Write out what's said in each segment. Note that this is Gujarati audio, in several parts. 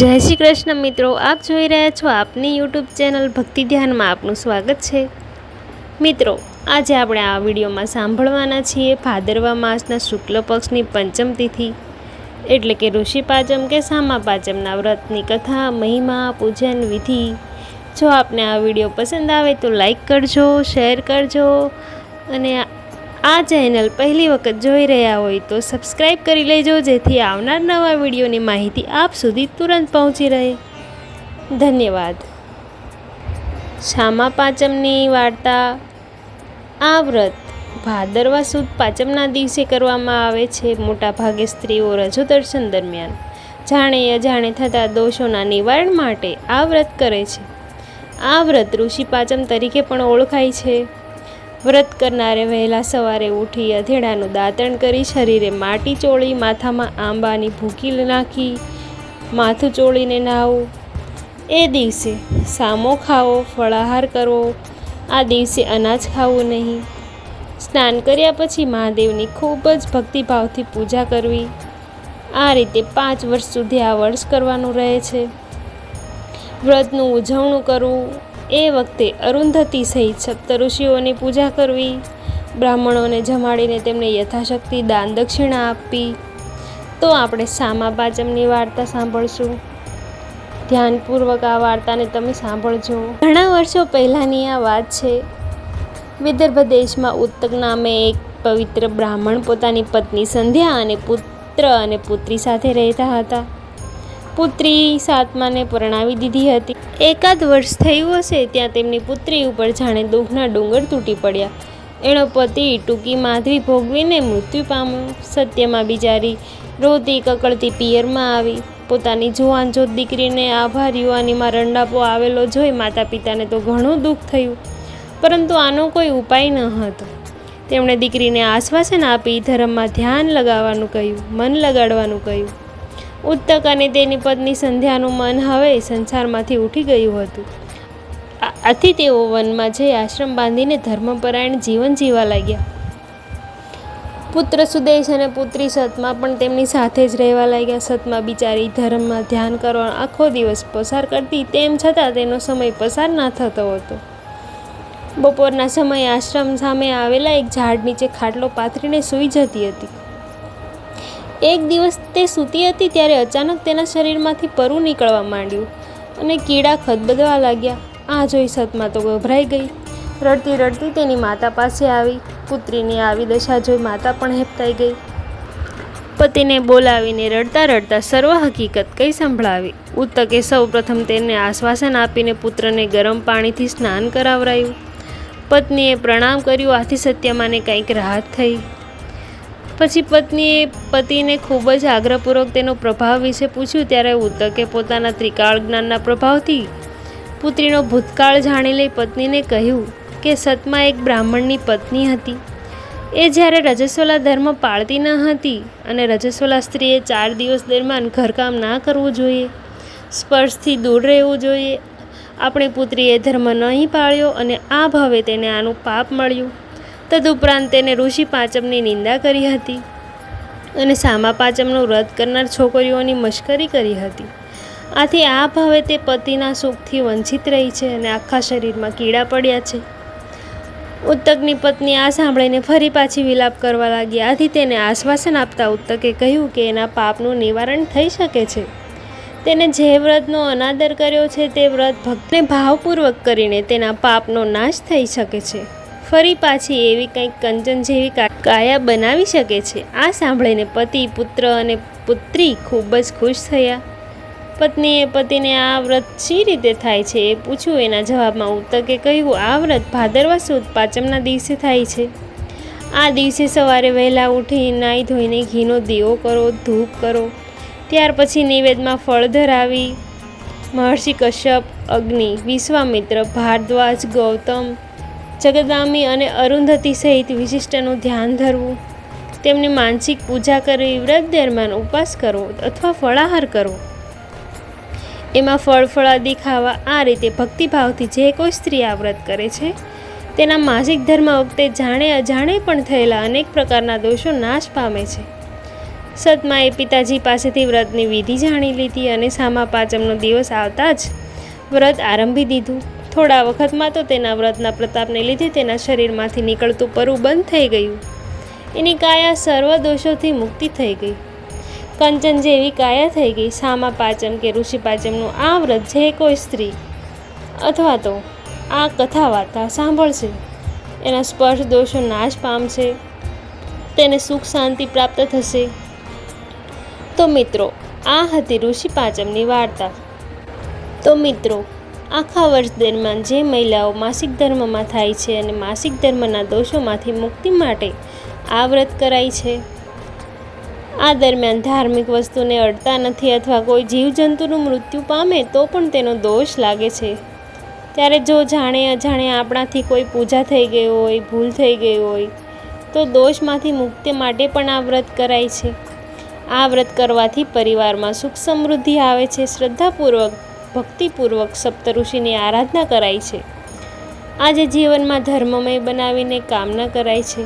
જય શ્રી કૃષ્ણ મિત્રો, આપ જોઈ રહ્યા છો આપની યુટ્યુબ ચેનલ ભક્તિ ધ્યાનમાં આપનું સ્વાગત છે. મિત્રો, આજે આપણે આ વિડીયોમાં સાંભળવાના છીએ ભાદરવા માસના શુક્લ પક્ષની પંચમ તિથિ, એટલે કે ઋષિ પાચમ કે સામા પાચમના વ્રતની કથા, મહિમા, પૂજન વિધિ. જો આપને આ વીડિયો પસંદ આવે તો લાઈક કરજો, શેર કરજો અને આ ચેનલ પહેલી વખત જોઈ રહ્યા હોય તો સબસ્ક્રાઈબ કરી લેજો, જેથી આવનાર નવા વિડીયોની માહિતી આપ સુધી તુરંત પહોંચી રહે. ધન્યવાદ. શામા પાંચમની વાર્તા. આ વ્રત ભાદરવા સુદ પાંચમના દિવસે કરવામાં આવે છે. મોટાભાગે સ્ત્રીઓ રજો દર્શન દરમિયાન જાણે અજાણે થતા દોષોના નિવારણ માટે આ વ્રત કરે છે. આ વ્રત ઋષિ પાંચમ તરીકે પણ ઓળખાય છે. વ્રત કરનારે વહેલા સવારે ઉઠી અધેડાનું દાંતણ કરી શરીરે માટી ચોળી, માથામાં આંબાની ભૂકી નાખી, માથું ચોળીને નાહવું. એ દિવસે સામો ખાવો, ફળાહાર કરવો, આ દિવસે અનાજ ખાવું નહીં. સ્નાન કર્યા પછી મહાદેવની ખૂબ જ ભક્તિભાવથી પૂજા કરવી. આ રીતે પાંચ વર્ષ સુધી આ વર્ષ કરવાનું રહે છે. વ્રતનું ઉજવણું કરવું એ વખતે અરુંધતી સહિત સપ્તઋષિઓની પૂજા કરવી. બ્રાહ્મણોને જમાડીને તેમને યથાશક્તિ દાન દક્ષિણા આપવી. તો આપણે સામા પાચમની વાર્તા સાંભળશું. ધ્યાનપૂર્વક આ વાર્તાને તમે સાંભળજો. ઘણા વર્ષો પહેલાંની આ વાત છે. વિદર્ભ દેશમાં ઉત્તક નામે એક પવિત્ર બ્રાહ્મણ પોતાની પત્ની સંધ્યા અને પુત્ર અને પુત્રી સાથે રહેતા હતા. પુત્રી સાતમાને પરણાવી દીધી હતી. એકાદ વર્ષ થયું હશે ત્યાં તેમની પુત્રી ઉપર જાણે દુઃખના ડુંગર તૂટી પડ્યા. એનો પતિ ટૂંકી માધવી ભોગવીને મૃત્યુ પામ્યો. સત્યમાં બિચારી રોતી કકળતી પિયરમાં આવી. પોતાની જુવાન જોત દીકરીને આભાર, યુવાનીમાં રંડાપો આવેલો જોઈ માતા પિતાને તો ઘણું દુઃખ થયું. પરંતુ આનો કોઈ ઉપાય ન હતો. તેમણે દીકરીને આશ્વાસન આપી, ધર્મમાં ધ્યાન લગાવવાનું કહ્યું, મન લગાડવાનું કહ્યું. ઉત્તક અને તેની પત્ની સંધ્યાનું મન હવે સંસારમાંથી ઉઠી ગયું હતું. આથી તેઓ વનમાં જઈ આશ્રમ બાંધીને ધર્મપરાયણ જીવન જીવા લાગ્યા. પુત્ર સુદેશ અને પુત્રી સતમા પણ તેમની સાથે જ રહેવા લાગ્યા. સતમા બિચારી ધર્મમાં ધ્યાન કરવાનો આખો દિવસ પસાર કરતી તેમ છતાં તેનો સમય પસાર ના થતો હતો. બપોરના સમયે આશ્રમ સામે આવેલા એક ઝાડ નીચે ખાટલો પાથરીને સૂઈ જતી હતી. એક દિવસ તે સૂતી હતી ત્યારે અચાનક તેના શરીરમાંથી પરુ નીકળવા માંડ્યું અને કીડા ખદબદવા લાગ્યા. આ જોઈ સતમાં તો ગભરાઈ ગઈ. રડતી રડતી તેની માતા પાસે આવી. પુત્રીની આવી દશા જોઈ માતા પણ હેપતાઈ ગઈ. પતિને બોલાવીને રડતા રડતા સર્વ હકીકત કઈ સંભળાવી. ઉત્તકે સૌપ્રથમ તેને આશ્વાસન આપીને પુત્રને ગરમ પાણીથી સ્નાન કરાવરાયું. પત્નીએ પ્રણામ કર્યું. આથી સત્યમાને કંઈક રાહત થઈ. પછી પત્નીએ પતિને ખૂબ જ આગ્રહપૂર્વક તેનો પ્રભાવ વિશે પૂછ્યું, ત્યારે ઉત્તકે પોતાના ત્રિકાળ જ્ઞાનના પ્રભાવથી પુત્રીનો ભૂતકાળ જાણી લઈ પત્નીને કહ્યું કે સતમાં એક બ્રાહ્મણની પત્ની હતી. એ જ્યારે રજસ્વલા ધર્મ પાળતી ન હતી અને રજસ્વલા સ્ત્રીએ ચાર દિવસ દરમિયાન ઘરકામ ના કરવું જોઈએ, સ્પર્શથી દૂર રહેવું જોઈએ, આપણી પુત્રીએ ધર્મ નહીં પાળ્યો અને આ ભાવે તેને આનું પાપ મળ્યું. તદુપરાંત તેને ઋષિ પાંચમની નિંદા કરી હતી અને સામા પાંચમનું વ્રત કરનાર છોકરીઓની મશ્કરી કરી હતી. આથી આ ભાવે તે પતિના સુખથી વંચિત રહી છે અને આખા શરીરમાં કીડા પડ્યા છે. ઉત્તકની પત્ની આ સાંભળીને ફરી પાછી વિલાપ કરવા લાગી. આથી તેને આશ્વાસન આપતા ઉત્તકે કહ્યું કે એના પાપનું નિવારણ થઈ શકે છે. તેને જે વ્રતનો અનાદર કર્યો છે તે વ્રત ભક્તને ભાવપૂર્વક કરીને તેના પાપનો નાશ થઈ શકે છે. ફરી પાછી એવી કંઈક કંચન જેવી કાયા બનાવી શકે છે. આ સાંભળીને પતિ, પુત્ર અને પુત્રી ખૂબ જ ખુશ થયા. પત્નીએ પતિને આ વ્રત શી રીતે થાય છે એ પૂછ્યું. એના જવાબમાં ઉત્તકે કહ્યું, આ વ્રત ભાદરવા સુદ પાંચમના દિવસે થાય છે. આ દિવસે સવારે વહેલા ઉઠી નાહી ધોઈને ઘીનો દીવો કરો, ધૂપ કરો. ત્યાર પછી નિવેદમાં ફળ ધરાવી, મહર્ષિ કશ્યપ, અગ્નિ, વિશ્વામિત્ર, ભારદ્વાજ, ગૌતમ જગદામી અને અરુંધતી સહિત વિશિષ્ટનું ધ્યાન ધરવું, તેમની માનસિક પૂજા કરવી, વ્રત દરમિયાન ઉપવાસ કરવો અથવા ફળાહાર કરવો. એમાં ફળ ફળાદી ખાવા આ રીતે ભક્તિભાવથી જે કોઈ સ્ત્રી આ વ્રત કરે છે, તેના માસિક ધર્મ વખતે જાણે અજાણે પણ થયેલા અનેક પ્રકારના દોષો નાશ પામે છે. સતમાએ પિતાજી પાસેથી વ્રતની વિધિ જાણી લીધી અને સામા પાંચમનો દિવસ આવતા જ વ્રત આરંભી દીધું. થોડા વખતમાં તો તેના વ્રતના પ્રતાપને લીધે તેના શરીરમાંથી નીકળતું પરવું બંધ થઈ ગયું. એની કાયા સર્વ દોષોથી મુક્તિ થઈ ગઈ. કંચન જેવી કાયા થઈ ગઈ. સામા પાચમ કે ઋષિ પાચમનું આ વ્રત જે કોઈ સ્ત્રી. અથવા તો આ કથા વાર્તા સાંભળશે. એના સ્પર્શ દોષો નાશ પામશે. તેને સુખ શાંતિ પ્રાપ્ત થશે. તો મિત્રો, આ હતી ઋષિ પાંચમની વાર્તા. તો મિત્રો આખા વર્ષ દરમિયાન જે મહિલાઓ માસિક ધર્મમાં થાય છે અને માસિક ધર્મના દોષોમાંથી મુક્તિ માટે આ વ્રત કરાય છે. આ દરમિયાન ધાર્મિક વસ્તુને અડતા નથી અથવા કોઈ જીવજંતુનું મૃત્યુ પામે તો પણ તેનો દોષ લાગે છે. ત્યારે જો જાણે અજાણે આપણાથી કોઈ પૂજા થઈ ગઈ હોય, ભૂલ થઈ ગઈ હોય, તો દોષમાંથી મુક્તિ માટે પણ આ વ્રત કરાય છે. આ વ્રત કરવાથી પરિવારમાં સુખ સમૃદ્ધિ આવે છે. શ્રદ્ધાપૂર્વક ભક્તિપૂર્વક સપ્તઋષિની આરાધના કરાય છે. આજે જીવનમાં ધર્મમય બનાવીને કામના કરાય છે.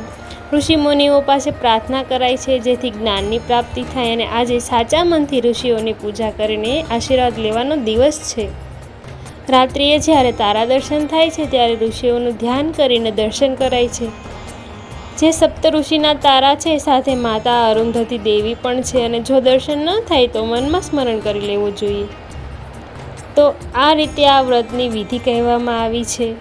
ઋષિ મુનિઓ પાસે પ્રાર્થના કરાય છે, જેથી જ્ઞાનની પ્રાપ્તિ થાય અને આજે સાચા મનથી ઋષિઓની પૂજા કરીને આશીર્વાદ લેવાનો દિવસ છે. રાત્રિએ જ્યારે તારા દર્શન થાય છે, ત્યારે ઋષિઓનું ધ્યાન કરીને દર્શન કરાય છે. જે સપ્ત ઋષિના તારા છે, સાથે માતા અરુંધતી દેવી પણ છે અને જો દર્શન ન થાય તો મનમાં સ્મરણ કરી લેવું જોઈએ. તો આ રીતે આ વ્રતની વિધિ કહેવામાં આવી છે.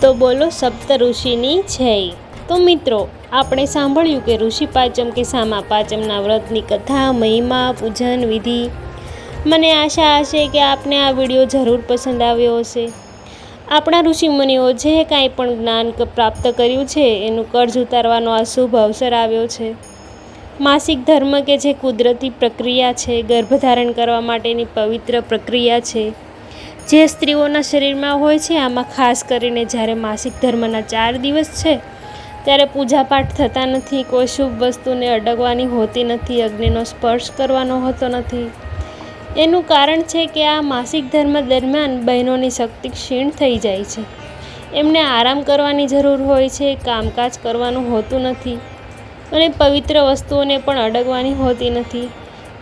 તો બોલો સપ્ત ઋષિની જય. તો મિત્રો, આપણે સાંભળ્યું કે ઋષિ પાંચમ કે સામા પાંચમના વ્રતની કથા, મહિમા, પૂજન, વિધિ. મને આશા હશે કે આપને આ વીડિયો જરૂર પસંદ આવ્યો હશે. આપણા ઋષિમુનિઓ જે કાંઈ પણ જ્ઞાન પ્રાપ્ત કર્યું છે, એનું કર્જ ઉતારવાનો આ શુભ અવસર આવ્યો છે. માસિક ધર્મ કે જે કુદરતી પ્રક્રિયા છે, ગર્ભધારણ કરવા માટેની પવિત્ર પ્રક્રિયા છે. જે સ્ત્રીઓના શરીરમાં હોય છે, આમાં ખાસ કરીને જ્યારે માસિક ધર્મના ચાર દિવસ છે, ત્યારે પૂજાપાઠ થતા નથી, કોઈ શુભ વસ્તુને અડગવાની હોતી નથી, અગ્નિનો સ્પર્શ કરવાનો હોતો નથી. એનું કારણ છે કે આ માસિક ધર્મ દરમિયાન બહેનોની શક્તિ ક્ષીણ થઈ જાય છે. એમને આરામ કરવાની જરૂર હોય છે, કામકાજ કરવાનું હોતું નથી. અને પવિત્ર વસ્તુઓને પણ અડગવાની હોતી નથી.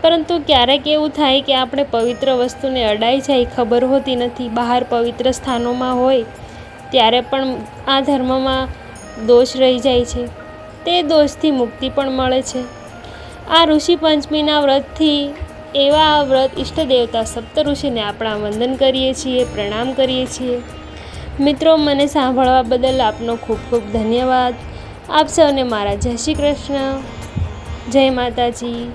પરંતુ ક્યારેક એવું થાય કે આપણે પવિત્ર વસ્તુને અડાઈ જાય, ખબર હોતી નથી, બહાર પવિત્ર સ્થાનોમાં હોય, ત્યારે પણ આ ધર્મમાં દોષ રહી જાય છે. તે દોષથી મુક્તિ પણ મળે છે. આ ઋષિ પંચમીના વ્રતથી એવા વ્રત ઈષ્ટ દેવતા સપ્ત ઋષિને આપણા વંદન કરીએ છીએ, પ્રણામ કરીએ છીએ. મિત્રો, મને સાંભળવા બદલ આપનો ખૂબ ખૂબ ધન્યવાદ. આપ સૌને મારા જય શ્રી કૃષ્ણ જય માતાજી.